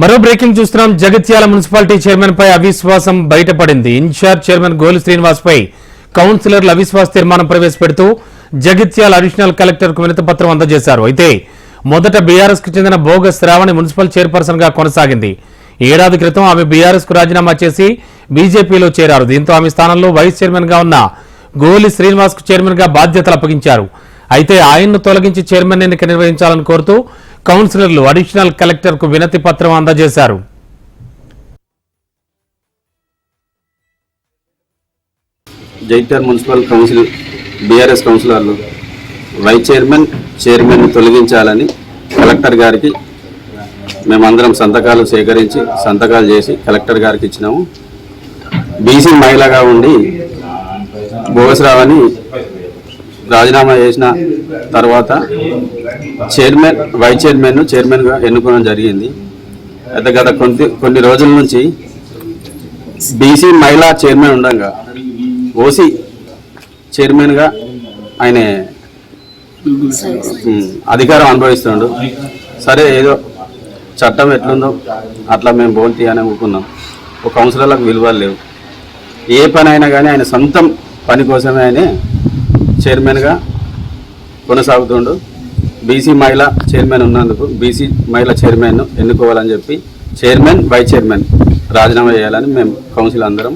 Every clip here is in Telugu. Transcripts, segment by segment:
మరో బ్రేకింగ్ చూస్తున్నాం. జగిత్యాల మున్సిపాలిటీ చైర్మన్ పై అవిశ్వాసం బయటపడింది. ఇన్ఛార్జ్ చైర్మన్ గోలి శ్రీనివాస్ పై కౌన్సిలర్లు అవిశ్వాస తీర్మానం ప్రవేశపెడుతూ జగిత్యాల అడిషనల్ కలెక్టర్కు వినతి పత్రం అందజేశారు. అయితే మొదట బీఆర్ఎస్కు చెందిన భోగ శ్రావణి మున్సిపల్ చైర్పర్సన్గా కొనసాగింది. ఏడాది క్రితం ఆమె బీఆర్ఎస్కు రాజీనామా చేసి బీజేపీలో చేరారు. దీంతో ఆమె స్థానంలో వైస్ చైర్మన్గా ఉన్న గోలి శ్రీనివాస్కు చైర్మన్గా బాధ్యతలు అప్పగించారు. అయితే ఆయన్ను తొలగించి చైర్మన్ ఎన్నిక నిర్వహించాలని కోరుతూ కౌన్సిలర్లు అడిషనల్ కలెక్టర్కు వినతి పత్రం అందజేశారు. జైటర్ మున్సిపల్ కౌన్సిల్ బీఆర్ఎస్ కౌన్సిలర్లు వైస్ చైర్మన్ చైర్మన్ తొలగించాలని కలెక్టర్ గారికి మేమందరం సంతకాలు సేకరించి సంతకాలు చేసి కలెక్టర్ గారికి ఇచ్చినాము. బీసీ మహిళగా ఉండి భోగసరావని రాజీనామా చేసిన తర్వాత చైర్మన్ వైస్ చైర్మన్ చైర్మన్గా ఎన్నుకోవడం జరిగింది. అయితే గత కొన్ని కొన్ని రోజుల నుంచి బీసీ మహిళా చైర్మన్ ఉండగా ఓసీ చైర్మన్గా ఆయన అధికారం అనుభవిస్తుండు. సరే ఏదో చట్టం ఎట్లుందో అట్లా మేము బోల్తీ అని అనుకున్నాం ఒక కౌన్సిలర్లకు విలువలు లేవు. ఏ పని అయినా కానీ ఆయన సొంతం పని కోసమే ఆయన చైర్మన్గా కొనసాగుతుండు. బీసీ మహిళ చైర్మన్ ఉన్నందుకు బీసీ మహిళ చైర్మన్ ఎన్నుకోవాలని చెప్పి చైర్మన్ వైస్ చైర్మన్ రాజీనామా చేయాలని మేము కౌన్సిల్ అందరం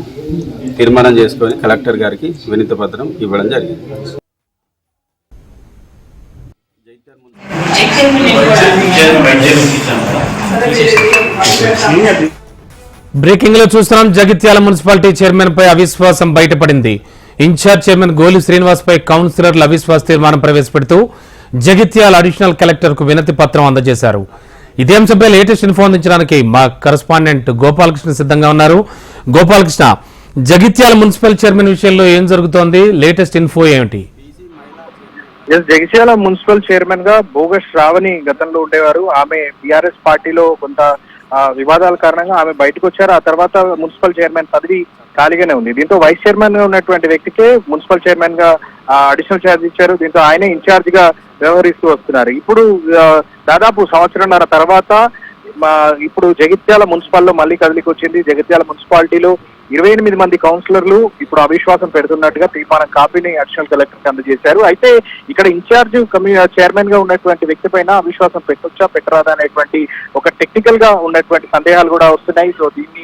తీర్మానం చేసుకొని కలెక్టర్ గారికి వినతి పత్రం ఇవ్వడం జరిగింది. బ్రేకింగ్లో చూస్తున్నాం జగిత్యాల మున్సిపాలిటీ చైర్మన్ పై అవిశ్వాసం బయటపడింది. ఇన్ఛార్జ్ చైర్మన్ గోలి శ్రీనివాస్ పై కౌన్సిలర్లు అవిశ్వాస తీర్మానం ప్రవేశపెడుతూ జగిత్యాల అడిషనల్ కలెక్టర్కు వినతి పత్రం అందజేశారు. ఇదే అంశంపై లేటెస్ట్ ఇన్ఫో అందించడానికి మా కరస్పాండెంట్ గోపాలకృష్ణ సిద్ధంగా ఉన్నారు. గోపాలకృష్ణ జగిత్యాల మున్సిపల్ చైర్మన్ విషయంలో ఏం జరుగుతోంది? లేటెస్ట్ ఇన్ఫో ఏమిటి? జగిత్యాల మున్సిపల్ చైర్మన్గా బోగస్ శ్రావణి గతంలో ఉండేవారు. ఆమె బీఆర్ఎస్ పార్టీలో కొంత వివాదాల కారణంగా ఆమె బయటకు వచ్చారు. ఆ తర్వాత మున్సిపల్ చైర్మన్ పదవి ఖాళీగానే ఉంది. దీంతో వైస్ చైర్మన్గా ఉన్నటువంటి వ్యక్తికే మున్సిపల్ చైర్మన్గా అడిషనల్ ఛార్జ్ ఇచ్చారు. దీంతో ఆయనే ఇన్ఛార్జ్గా వ్యవహరిస్తూ వస్తున్నారు. ఇప్పుడు దాదాపు సంవత్సరంన్నర తర్వాత ఇప్పుడు జగిత్యాల మున్సిపాల్లో మళ్ళీ కదిలికి వచ్చింది జగిత్యాల మున్సిపాలిటీలో ఇరవై ఎనిమిది మంది కౌన్సిలర్లు ఇప్పుడు అవిశ్వాసం పెడుతున్నట్టుగా తీర్మానం కాపీని అడిషనల్ కలెక్టర్ అందజేశారు. అయితే ఇక్కడ ఇన్ఛార్జ్ కమ్యూ చైర్మన్గా ఉన్నటువంటి వ్యక్తి పైన అవిశ్వాసం పెట్టొచ్చా పెట్టరాదా అనేటువంటి ఒక టెక్నికల్గా ఉన్నటువంటి సందేహాలు కూడా వస్తున్నాయి. సో దీన్ని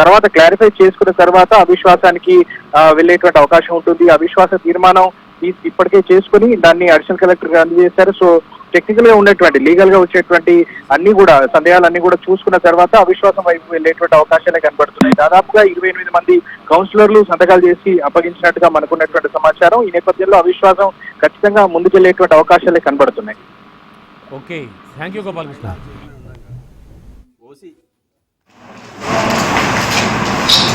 తర్వాత క్లారిఫై చేసుకున్న తర్వాత అవిశ్వాసానికి వెళ్ళేటువంటి అవకాశం ఉంటుంది. అవిశ్వాస తీర్మానం ఇప్పటికే చేసుకుని దాన్ని అడిషనల్ కలెక్టర్గా అందజేశారు. సో టెక్నికల్గా ఉండేటువంటి లీగల్గా వచ్చేటువంటి అన్ని కూడా సందేహాలన్నీ కూడా చూసుకున్న తర్వాత అవిశ్వాసం వైపు వెళ్ళేటువంటి అవకాశాలే కనబడుతున్నాయి. దాదాపుగా ఇరవై ఎనిమిది మంది కౌన్సిలర్లు సంతకాలు చేసి అప్పగించినట్టుగా మనకున్నటువంటి సమాచారం. ఈ నేపథ్యంలో అవిశ్వాసం ఖచ్చితంగా ముందుకెళ్ళేటువంటి అవకాశాలే కనబడుతున్నాయి. Okay thank you Gopalakrishna